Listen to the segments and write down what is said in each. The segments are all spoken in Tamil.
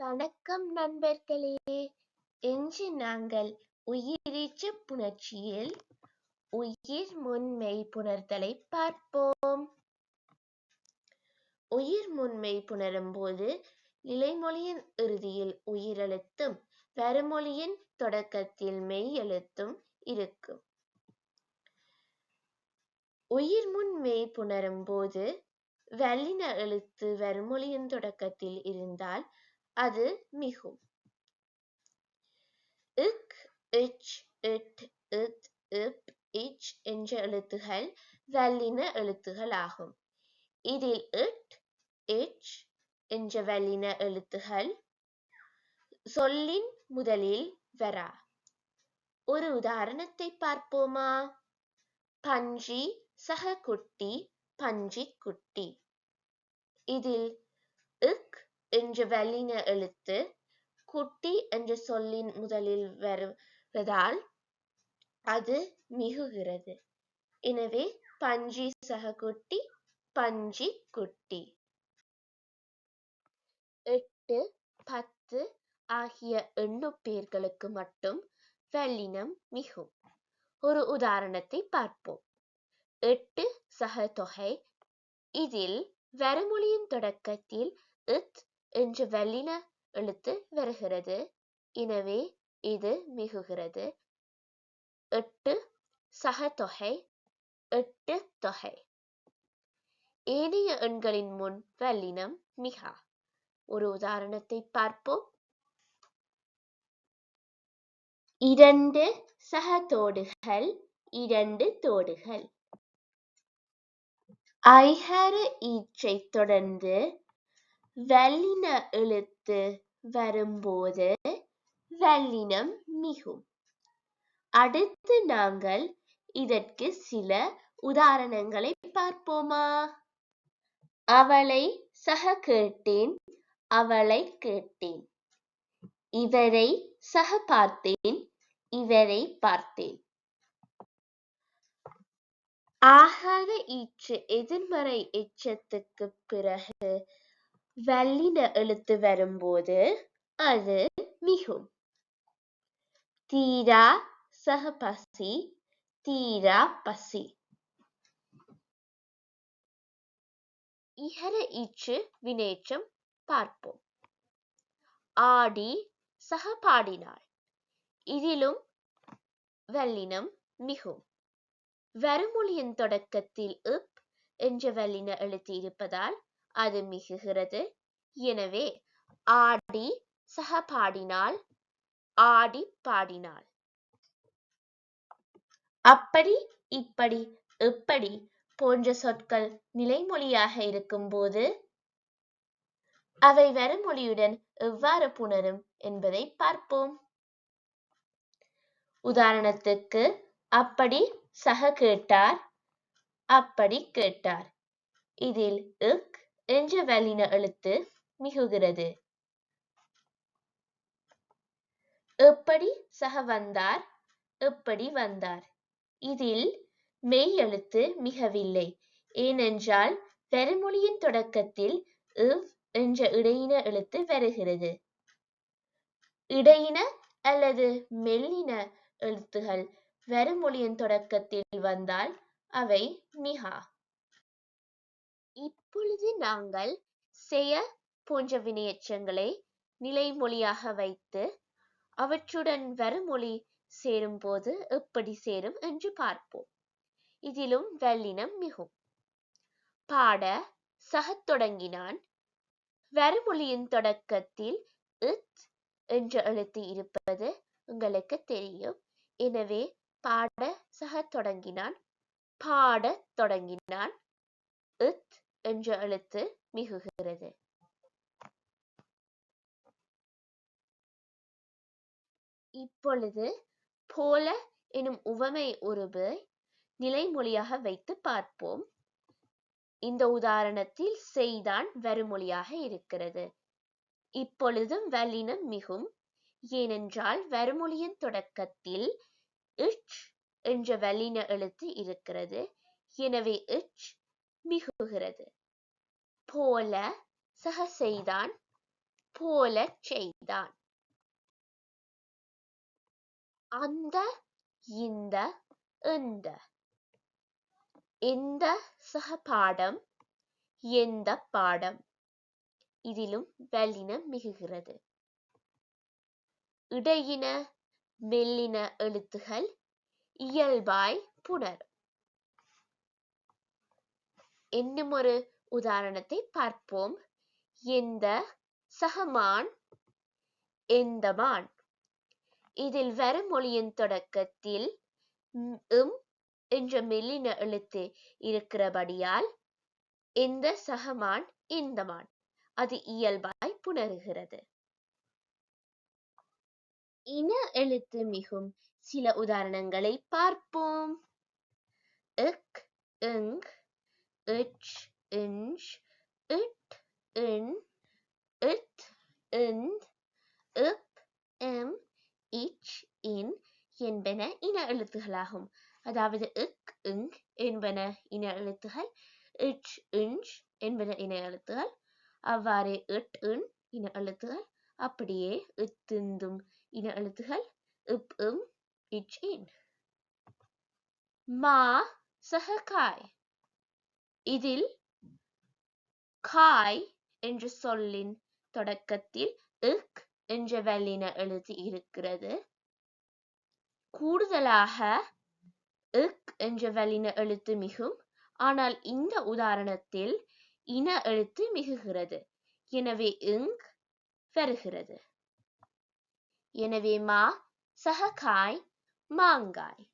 வணக்கம் நண்பர்களே. இன்று நாங்கள் உயிரீற்றுப் புணர்ச்சியில் உயிர் முன்மெய் புணர்தலை பார்ப்போம். உயிர் முன்மெய் புணரும் போது நிலைமொழியின் இறுதியில் உயிரெழுத்தும் வரமொழியின் தொடக்கத்தில் மெய் எழுத்தும் இருக்கும். உயிர் முன் மெய் புணரும் போது வல்லின எழுத்து வறுமொழியின் தொடக்கத்தில் இருந்தால் அது மிகும் இக் இச் இட் இத் இப் இச் என்ற எழுத்துகள் வல்லின எழுத்துகள் ஆகும். இதில் இட் இச் என்ற வல்லின எழுத்துகள் சொல்லின் முதலில் வரா. ஒரு உதாரணத்தை பார்ப்போமா? பஞ்சி சக குட்டி பஞ்சி குட்டி. இதில் இக் என்ற வல்லின எழுத்து குட்டி என்ற சொல்லின் முதலில் வருவதால் அது மிகுகிறது. எனவே பஞ்சி சக குட்டி பஞ்சி குட்டி. எட்டு பத்து ஆகிய எண்ணுப்பேர்களுக்கு மட்டும் வல்லினம் மிகும். ஒரு உதாரணத்தை பார்ப்போம். எட்டு சக தொகை இதில் வரமொழியின் தொடக்கத்தில் இத் என்ற வல்லின எழுத்து வருகிறது. எனவே இது மிகுகிறது. எட்டு சக தொகை எட்டு தொகை. ஏனைய எண்களின் முன் வல்லினம் மிகா. ஒரு உதாரணத்தை பார்ப்போம். இரண்டு சகதோடுகள் இரண்டு தோடுகள். ஐஹர ஈற்றை தொடர்ந்து வல்லின எழுத்து வரும்போது வல்லினம் மிகும். அடுத்து நாங்கள் இதற்கு சில உதாரணங்களை பார்ப்போமா? அவளை சக கேட்டேன் அவளை கேட்டேன். இவரை சக பார்த்தேன் இவரை பார்த்தேன். ஆகாத ஈற்று எதிர்மறை எச்சத்துக்கு பிறகு வல்லின எழுத்து வரும்போது அது மிகும். தீரா சக பசி தீரா பசி. இகர ஈற்று வினேற்றம் பார்ப்போம். ஆடி சக பாடினாள். இதிலும் வல்லினம் மிகும். வருமொழியின் தொடக்கத்தில் இப் என்ற வல்லின எழுத்து இருப்பதால் அது மிகுகிறது. எனவே ஆடி சக பாடினால் ஆடி பாடினாள். அப்படி இப்படி எப்படி போன்ற சொற்கள் நிலைமொழியாக இருக்கும்போது அவை வறுமொழியுடன் எவ்வாறு புணரும் என்பதை பார்ப்போம். உதாரணத்துக்கு அப்படி சக கேட்டார் அப்படி கேட்டார். இதில் இக் என்ற வல்லின எழுத்து மிகுகிறது. எப்படி சக வந்தார்? எப்படி வந்தார்? இதில் மெய் எழுத்து மிகவில்லை. ஏனென்றால் பெருமொழியின் தொடக்கத்தில் இவ் என்ற இடையின எழுத்து வருகிறது. இடையின அல்லது மெல்லின எழுத்துகள் வெறுமொழியின் தொடக்கத்தில் வந்தால் அவை மிகா இப்பொழுது நாங்கள் செய போன்ற வினையச்சங்களை நிலைமொழியாக வைத்து அவற்றுடன் வருமொழி சேரும்போது எப்படி சேரும் என்று பார்ப்போம். இதிலும் வல்லினம் மிகும். பாட சகத் தொடங்கினான். வருமொழியின் தொடக்கத்தில் இத் என்ற எழுத்து இருப்பது உங்களுக்கு தெரியும். எனவே பாட சக தொடங்கினான். பாடத் தொடங்கினான். இத் என்ற எழுத்து மிகுகிறது. இப்பொழுது போல எனும் உவமை உருபு நிலைமொழியாக வைத்து பார்ப்போம். இந்த உதாரணத்தில் செய்தான் வருமொழியாக இருக்கிறது. இப்பொழுதும் வல்லினம் மிகும். ஏனென்றால் வருமொழியின் தொடக்கத்தில் இச் என்ற வல்லின எழுத்து இருக்கிறது. எனவே இச் மிகுகிறது. போல சக செய்தான் போலச் செய்தான். அந்த இந்த இந்த. எந்த சக பாடம் எந்த பாடம்? இதிலும் வல்லின மிகுகிறது. இடையின மெல்லின எழுத்துகள் இயல்பாய் புணரும் என்னும் ஒரு உதாரணத்தை பார்ப்போம். எந்த சகமான் எந்தமான். இதில் வரும் மொழியின் தொடக்கத்தில் ம், என்ற மெல்லின எழுத்து இருக்கிறபடியால் எந்த சகமான் இந்தமான் அது இயல்பாய் புணருகிறது. இன எழுத்து மிகும் சில உதாரணங்களை பார்ப்போம். இக் இங் இச் inch, it, in, it, in, இப் எம் இச் in. என்பன இன எழுத்துகளாகும் அதாவது இக் இங் என்பன இன எழுத்துகள் இச் இஞ்ச் என்பன இன எழுத்துகள் அவ்வாறே இட் இன் இன எழுத்துகள் அப்படியே இத்திந்தும் இன எழுத்துகள் இப் இம் இச் இன் மா சககாய் இதில் காய் என்ற சொல்லின் தொடக்கத்தில் இக் என்ற வல்லின எழுத்து இருக்கிறது. கூடுதலாக இக் என்ற வல்லின எழுத்து மிகும் ஆனால் இந்த உதாரணத்தில் இன எழுத்து மிகுகிறது. எனவே இங் வருகிறது. எனவே மா சககாய் மாங்காய்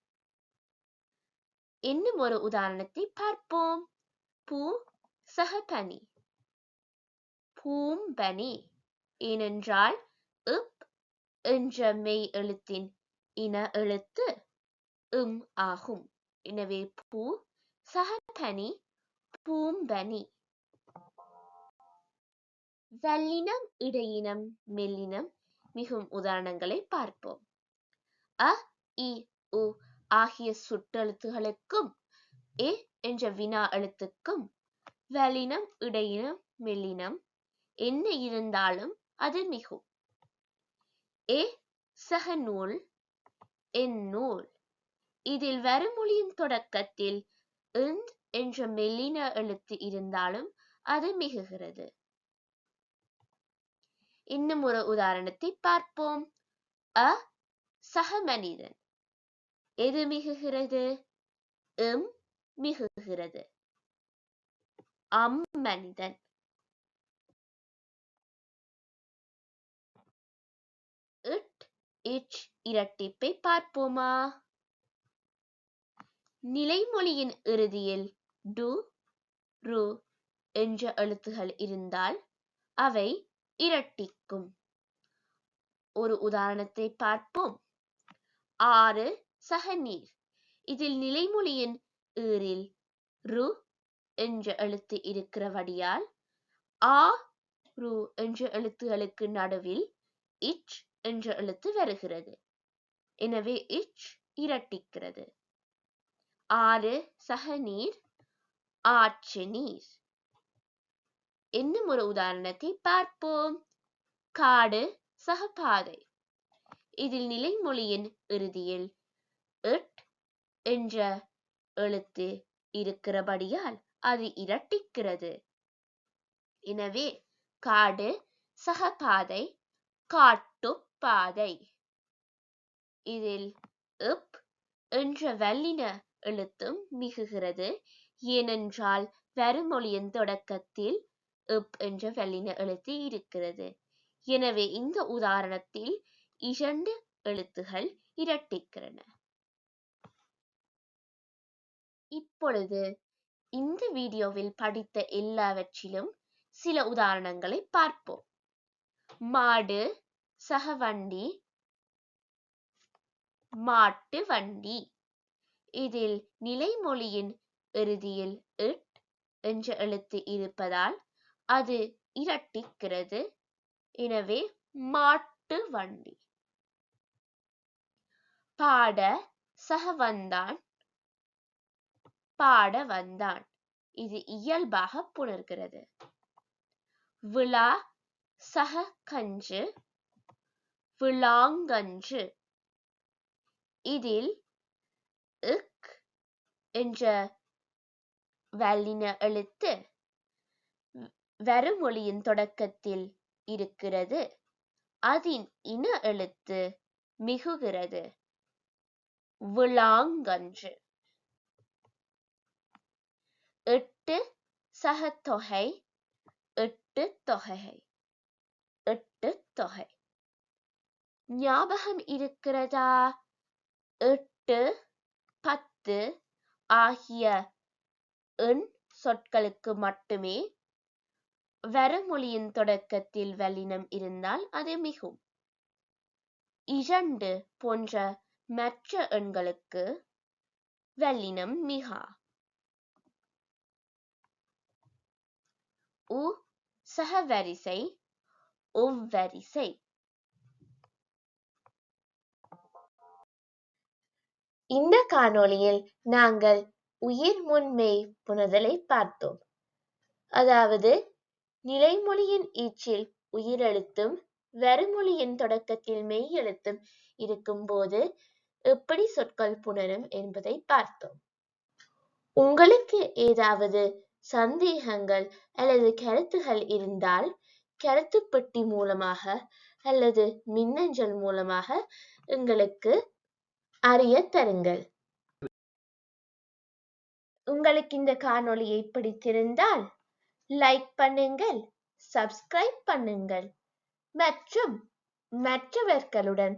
இன்னும் ஒரு உதாரணத்தை பார்ப்போம். பூ சகபனி. பூம்பனி ஏனென்றால் இப் என்ற மெய் எழுத்தின் இன எழுத்து இம் ஆகும். எனவே பூ சகபனி பூம்பனி. வல்லினம் இடையினம் மெல்லினம் மிகும் உதாரணங்களை பார்ப்போம். அ இ உ ஆகிய சுட்டெழுத்துகளுக்கும் எ என்ற வினா எழுத்துக்கும் வல்லினம் இடையினம் மெல்லினம் என்ன இருந்தாலும் அது மிகும். எ சக நூல் என் நூல். இதில் வருமொழியின் தொடக்கத்தில் இந்த் என்ற மெல்லின எழுத்து இருந்தாலும் அது மிகுகிறது. இன்னும் ஒரு உதாரணத்தை பார்ப்போம். அ சக மனிதன் எது மிகுகிறது? எம் மிகுகிறது அம் மனிதன் இட் இச் இரட்டிப்பை பார்ப்போமா? நிலைமொழியின் இறுதியில் டு ரு என்ற எழுத்துகள் இருந்தால் அவை இரட்டிக்கும். ஒரு உதாரணத்தை பார்ப்போம். ஆறு சக நீர். இதில் நிலைமொழியின் ஈரில் ரு என்ற எழுத்து இருக்கிறபடியால் ஆ ரு என்ற எழுத்துகளுக்கு நடுவில் இச் என்ற எழுத்து வருகிறது. எனவே இச் இரட்டிக்கிறது. ஆறு சகநீர் ஆற்று நீர். இன்னும் ஒரு உதாரணத்தை பார்ப்போம். காடு சகபாதை. இதில் நிலைமொழியின் இறுதியில் இட் என்ற எழுத்து இருக்கிறபடியால் அது இரட்டிக்கிறது. எனவே காடு சகபாதை காட்டுப்பாதை இதில் இப் என்ற வல்லின எழுத்தும் மிகுகிறது. ஏனென்றால் வருமொழியின் தொடக்கத்தில் இப் என்ற வல்லின எழுத்து இருக்கிறது. எனவே இந்த உதாரணத்தில் இரண்டு எழுத்துகள் இரட்டிக்கிறன இப்பொழுது இந்த வீடியோவில் படித்த எல்லாவற்றிலும் சில உதாரணங்களை பார்ப்போம். மாடு சகவண்டி மாட்டு வண்டி. இதில் நிலைமொழியின் இறுதியில் இட் என்ற எழுத்து இருப்பதால் அது இரட்டிக்கிறது. எனவே மாட்டு வண்டி. பாட சக வந்தான் பாட வந்தான். இது இயல்பாக புணர்கிறது. விழா சகக்கன்று விளாங்கன்று இதில் இக் என்ற வல்லின எழுத்து வருமொழியின் தொடக்கத்தில் இருக்கிறது. அதன் இன எழுத்து மிகுகிறது. விளாங்கன்று எட்டு சகத்தொகை எட்டு தொகை எட்டு தொகை. ஞாபகம் இருக்கிறதா? எட்டு பத்து ஆகிய எண் சொற்களுக்கு மட்டுமே வரமொழியின் தொடக்கத்தில் வல்லினம் இருந்தால் அது மிகும். இரண்டு போன்ற மற்ற எண்களுக்கு வல்லினம் மிகா. உ சகவரிசை ஒவ்வரிசை இந்த காணொளியில் நாங்கள் உயிர் முன்மெய் புணர்தலை பார்த்தோம். அதாவது நிலைமொழியின் ஈச்சில் உயிரெழுத்தும் வருமொழியின் தொடக்கத்தில் மெய் எழுத்தும் இருக்கும்போது எப்படி சொற்கள் புணரும் என்பதை பார்த்தோம். உங்களுக்கு ஏதாவது சந்தேகங்கள் அல்லது கருத்துகள் இருந்தால் கருத்து பெட்டி மூலமாக அல்லது மின்னஞ்சல் மூலமாக எங்களுக்கு அறிய தருங்கள். உங்களுக்கு இந்த காணொளியை பிடித்திருந்தால் லைக் பண்ணுங்கள் சப்ஸ்கிரைப் பண்ணுங்கள் மற்றும் மற்றவர்களுடன்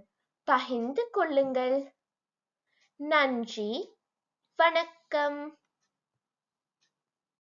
பகிர்ந்து கொள்ளுங்கள். நன்றி வணக்கம்.